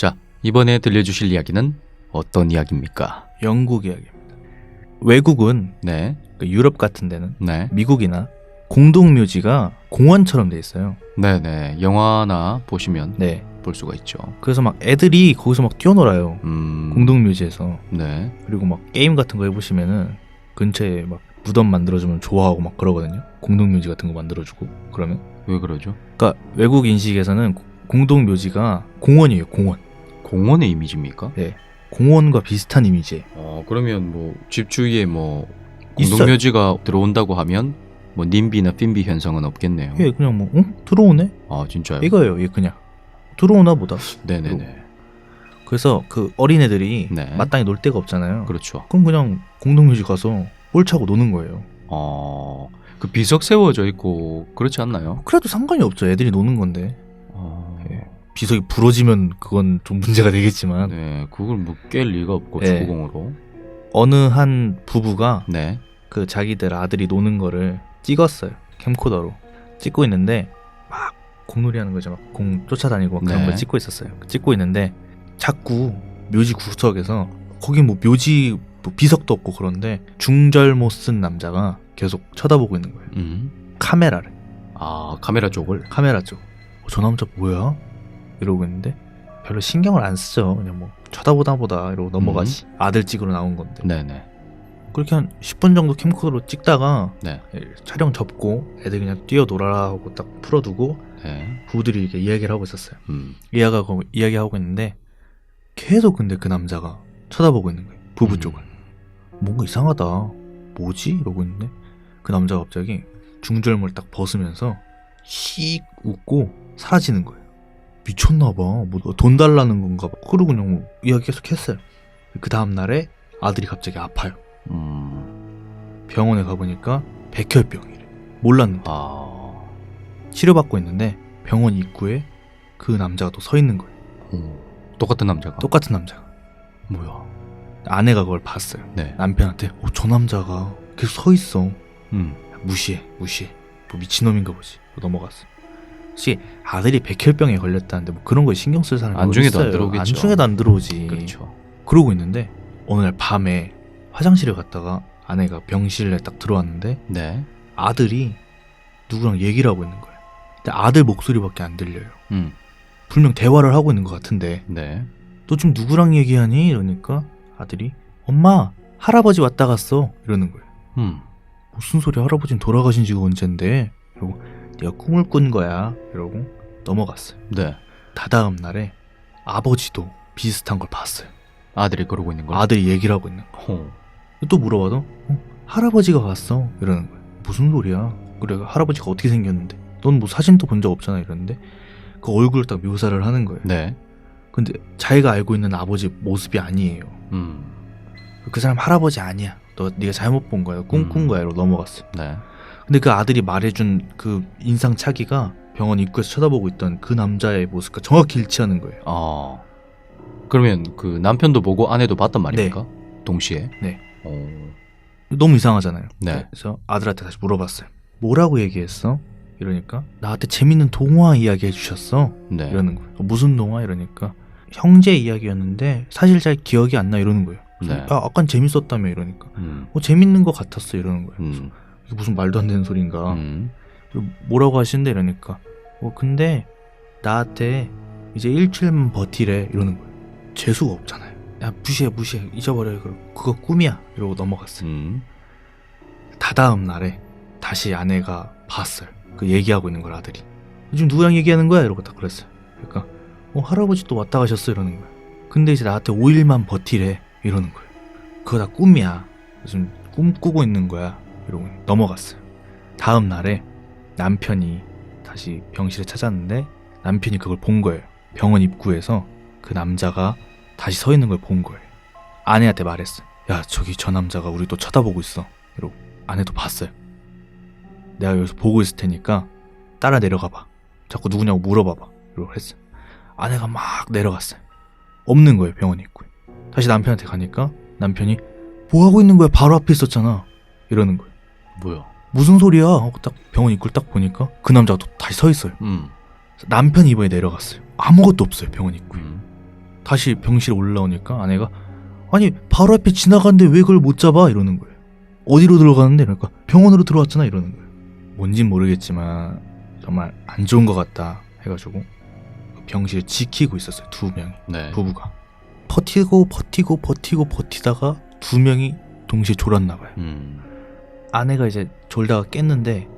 자, 이번에 들려주실 이야기는 어떤 이야기입니까? 영국 이야기입니다. 외국은 네, 그 유럽 같은 데는 네, 미국이나 공동묘지가 공원처럼 돼 있어요. 네, 네. 영화나 보시면 네. 볼 수가 있죠. 그래서 막 애들이 거기서 막 뛰어놀아요. 음, 공동묘지에서. 네, 그리고 막 게임 같은 거 해보시면은 근처에 막 무덤 만들어주면 좋아하고 막 그러거든요. 공동묘지 같은 거 만들어주고 그러면. 왜 그러죠? 그러니까 외국 인식에서는 고- 공동묘지가 공원이에요. 공원. 공원의 이미지입니까? 공원과 비슷한 이미지. 어, 그러면 뭐 집 주위에 뭐 있어요. 공동묘지가 들어온다고 하면 뭐 님비나 핀비 현상은 없겠네요. 예, 그냥 뭐, 응? 들어오네? 아, 진짜요? 이거예요, 얘 그냥. 들어오나 보다. 네네네. 그래서 그 어린애들이 네. 마땅히 놀 데가 없잖아요. 그렇죠. 그럼 그냥 공동묘지 가서 볼 차고 노는 거예요. 어, 그 비석 세워져 있고 그렇지 않나요? 그래도 상관이 없죠. 애들이 노는 건데. 비석이 부러지면 그건 좀 문제가 되겠지만 네, 그걸 뭐 깰 리가 없고 네. 축구공으로. 어느 한 부부가 네, 그 자기들 아들이 노는 거를 찍었어요. 캠코더로 찍고 있는데 막 공놀이 하는 거죠. 막 공 쫓아다니고 막 그런 네. 걸 찍고 있었어요. 찍고 있는데 자꾸 묘지 구석에서 거기 뭐 묘지 뭐 비석도 없고 그런데 중절 못 쓴 남자가 계속 쳐다보고 있는 거예요. 음, 카메라를 아 카메라 쪽을. 카메라 쪽. 어, 저 남자 뭐야? 이러고 있는데 별로 신경을 안 쓰죠. 그냥 뭐 쳐다보다 보다 이러고 넘어가지. 아들 찍으러 나온 건데. 네네. 그렇게 한 10분 정도 캠코더로 찍다가 네, 예, 촬영 접고 애들 그냥 뛰어놀아라 하고 딱 풀어두고 네. 부부들이 이렇게 이야기를 하고 있었어요. 음, 이야기하고, 이야기하고 있는데 계속 근데 그 남자가 쳐다보고 있는 거예요. 부부 음. 쪽을. 뭔가 이상하다. 뭐지? 이러고 있는데 그 남자가 갑자기 중절모를 딱 벗으면서 씩 웃고 사라지는 거예요. 미쳤나봐. 뭐 돈 달라는 건가 봐. 그러고 그냥 뭐 이야기 계속 했어요. 그 다음날에 아들이 갑자기 아파요. 음, 병원에 가보니까 백혈병이래. 몰랐는데. 아, 치료받고 있는데 병원 입구에 그 남자가 또 서 있는 거예요. 오, 똑같은 남자가. 똑같은 남자가. 뭐야? 아내가 그걸 봤어요. 네. 남편한테 어, 저 남자가 계속 서 있어. 음, 무시해, 무시해. 뭐 미친놈인가 보지. 넘어갔어. 혹시 아들이 백혈병에 걸렸다는데 뭐 그런 거에 신경 쓸 사람이 안중에도 안 어딨어요. 들어오겠죠. 안중에도 안 들어오지. 그렇죠. 그러고 있는데 어느 날 밤에 화장실에 갔다가 아내가 병실에 딱 들어왔는데 네. 아들이 누구랑 얘기를 하고 있는 거예요. 근데 아들 목소리밖에 안 들려요. 음, 분명 대화를 하고 있는 것 같은데 네. 너 지금 누구랑 얘기하니? 이러니까 아들이 엄마 할아버지 왔다 갔어 이러는 거예요. 음, 무슨 소리 할아버지는 돌아가신 지가 언젠데? 이러고 내가 꿈을 꾼 거야 이러고 넘어갔어요. 네. 다다음 날에 아버지도 비슷한 걸 봤어요. 아들이 그러고 있는 걸. 아들이 얘기를 하고 있는 거. 호. 또 물어봐도 어, 할아버지가 왔어 이러는 거예요. 무슨 소리야? 그래 할아버지가 어떻게 생겼는데? 넌 뭐 사진도 본 적 없잖아 이러는데 그 얼굴을 딱 묘사를 하는 거예요. 네. 근데 자기가 알고 있는 아버지 모습이 아니에요. 음, 그 사람 할아버지 아니야. 너 네가 잘못 본 거야. 꿈꾼 음. 거야. 이러고 넘어갔어요. 네. 근데 그 아들이 말해준 그 인상 차기가 병원 입구에서 쳐다보고 있던 그 남자의 모습과 정확히 일치하는 거예요. 어. 그러면 그 남편도 보고 아내도 봤단 말입니까? 동시에. 네. 어. 너무 이상하잖아요. 네. 그래서 아들한테 다시 물어봤어요. 뭐라고 얘기했어? 이러니까 나한테 재밌는 동화 이야기 해주셨어. 네. 이러는 거예요. 어, 무슨 동화? 이러니까 형제 이야기였는데 사실 잘 기억이 안 나 이러는 거예요. 그래서 네. 아, 아까 재밌었다며 이러니까 음. 어 재밌는 것 같았어 이러는 거예요. 그래서 음. 이게 무슨 말도 안 되는 소린가. 음. 그리고 뭐라고 하시는데 이러니까. 어 근데 나한테 이제 일주일만 버티래 이러는 거예요 재수가 없잖아요. 야 무시해 무시해. 잊어버려. 그럼 그거 꿈이야. 이러고 넘어갔어요. 음. 다다음 날에 다시 아내가 봤어요. 그 얘기하고 있는 걸 아들이. 지금 누구랑 얘기하는 거야? 이러고 딱 그랬어요. 그러니까 어 할아버지 또 왔다 가셨어? 이러는 거예요 근데 이제 나한테 5일만 버티래? 이러는 거예요 그거 다 꿈이야. 지금 꿈꾸고 있는 거야 이러고 넘어갔어요 다음 날에 남편이 다시 병실에 찾았는데 남편이 그걸 본 거예요. 병원 입구에서 그 남자가 다시 서 있는 걸 본 거예요. 아내한테 말했어요. 야, 저기 저 남자가 우리 또 쳐다보고 있어. 이러고 아내도 봤어요. 내가 여기서 보고 있을 테니까 따라 내려가 봐. 자꾸 누구냐고 물어봐 봐. 이러고 했어요. 아내가 막 내려갔어요. 없는 거예요, 병원 입구에. 다시 남편한테 가니까 남편이 뭐 하고 있는 거야? 바로 앞에 있었잖아. 이러는 거예요. 뭐야? 무슨 소리야? 하고 딱 병원 입구를 딱 보니까 그 남자가 또 다시 서 있어요. 음. 남편이 이번에 내려갔어요. 아무것도 없어요 병원 입구에. 음. 다시 병실에 올라오니까 아내가 아니 바로 앞에 지나가는데 왜 그걸 못 잡아 이러는 거예요. 어디로 들어가는데 그러니까 병원으로 들어왔잖아 이러는 거예요. 뭔진 모르겠지만 정말 안 좋은 것 같다 해가지고 그 병실을 지키고 있었어요 두 명이 네. 부부가 버티고 버티고 버티고 버티다가 두 명이 동시에 졸았나 봐요. 음. 아내가 이제 졸다가 깼는데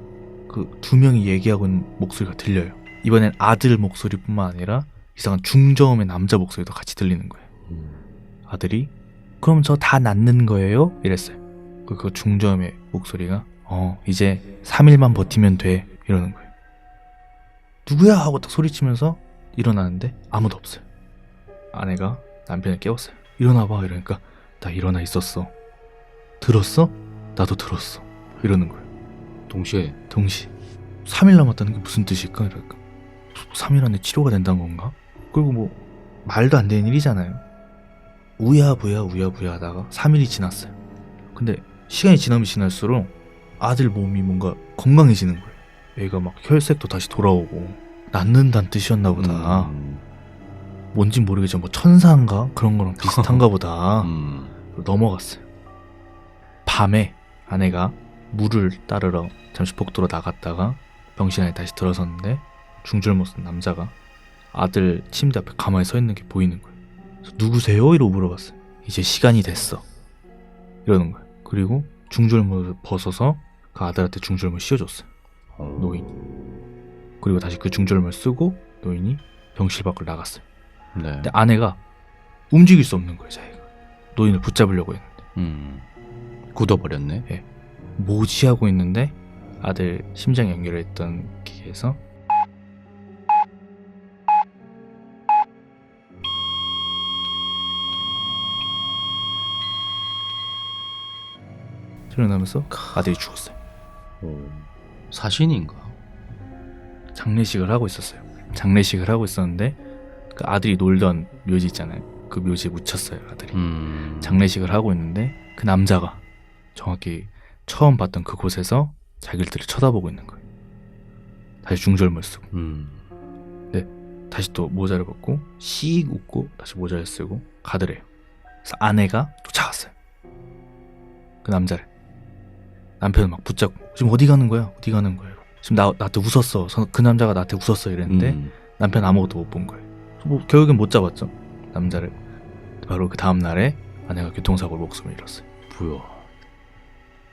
그 두 명이 얘기하고 있는 목소리가 들려요. 이번엔 아들 목소리뿐만 아니라 이상한 중저음의 남자 목소리도 같이 들리는 거예요. 아들이 그럼 저 다 낫는 거예요? 이랬어요. 그, 그 중저음의 목소리가 어 이제 3일만 버티면 돼 이러는 거예요. 누구야 하고 딱 소리치면서 일어나는데 아무도 없어요. 아내가 남편을 깨웠어요. 일어나봐 이러니까 나 일어나 있었어. 들었어? 나도 들었어. 이러는 거예요. 동시에 동시 3일 남았다는 게 무슨 뜻일까? 이럴까 3일 안에 치료가 된다는 건가? 그리고 뭐 말도 안 되는 일이잖아요 우야부야 우야부야 하다가 3일이 지났어요 근데 시간이 지나면 지날수록 아들 몸이 뭔가 건강해지는 거예요 애가 막 혈색도 다시 돌아오고 낫는다는 뜻이었나 보다 음. 뭔진 모르겠지만 뭐 천사인가? 그런 거랑 비슷한가 보다 음. 넘어갔어요. 밤에 아내가 물을 따르러 잠시 복도로 나갔다가 병실 안에 다시 들어섰는데 중절모 쓴 남자가 아들 침대 앞에 가만히 서 있는 게 보이는 거예요. 누구세요? 이러고 물어봤어요. 이제 시간이 됐어. 이러는 거예요. 그리고 중절모를 벗어서 그 아들한테 중절모 씌워줬어요. 어. 노인. 그리고 다시 그 중절모를 쓰고 노인이 병실 밖으로 나갔어요. 네. 근데 아내가 움직일 수 없는 거예요, 자기가. 노인을 붙잡으려고 했는데. 음. 굳어버렸네. 뭐지 하고 있는데 아들 심장 연결했던 기계에서 소리 나면서 아들이 죽었어요. 오. 사신인가? 장례식을 하고 있었어요. 장례식을 하고 있었는데 그 아들이 놀던 묘지 있잖아요. 그 묘지에 묻혔어요, 아들이. 음. 장례식을 하고 있는데 그 남자가 정확히 처음 봤던 그곳에서 자기들을 쳐다보고 있는 거예요. 다시 중절모를 쓰고 음. 다시 또 모자를 벗고 씩 웃고 다시 모자를 쓰고 가더래요. 그래서 아내가 쫓아갔어요. 그 남자를 남편을 막 붙잡고 지금 어디 가는 거야? 어디 가는 거예요? 지금 나 나한테 웃었어. 서- 그 남자가 나한테 웃었어 이랬는데 음. 남편 아무것도 못 본 거예요. 뭐 결국엔 못 잡았죠 남자를. 바로 그 다음 날에 아내가 교통사고로 목숨을 잃었어요. 부여.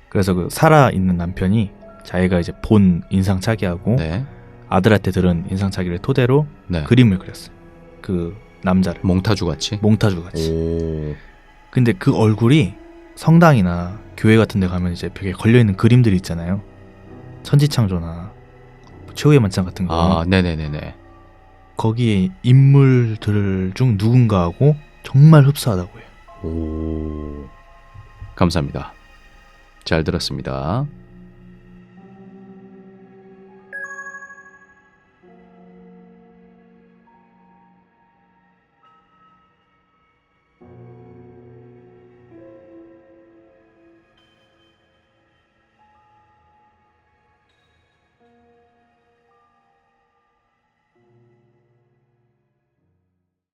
그래서 그 살아 있는 남편이 자기가 이제 본 인상착의하고 네. 아들한테 들은 인상착의를 토대로 네. 그림을 그렸어요. 그 남자를 몽타주 같이. 몽타주 같이. 오. 근데 그 얼굴이 성당이나 교회 같은 데 가면 이제 벽에 걸려 있는 그림들이 있잖아요. 천지창조나 뭐 최후의 만찬 같은 거. 아, 네 네 네 네. 거기에 인물들 중 누군가하고 정말 흡사하다고 해요. 오. 감사합니다. 잘 들었습니다.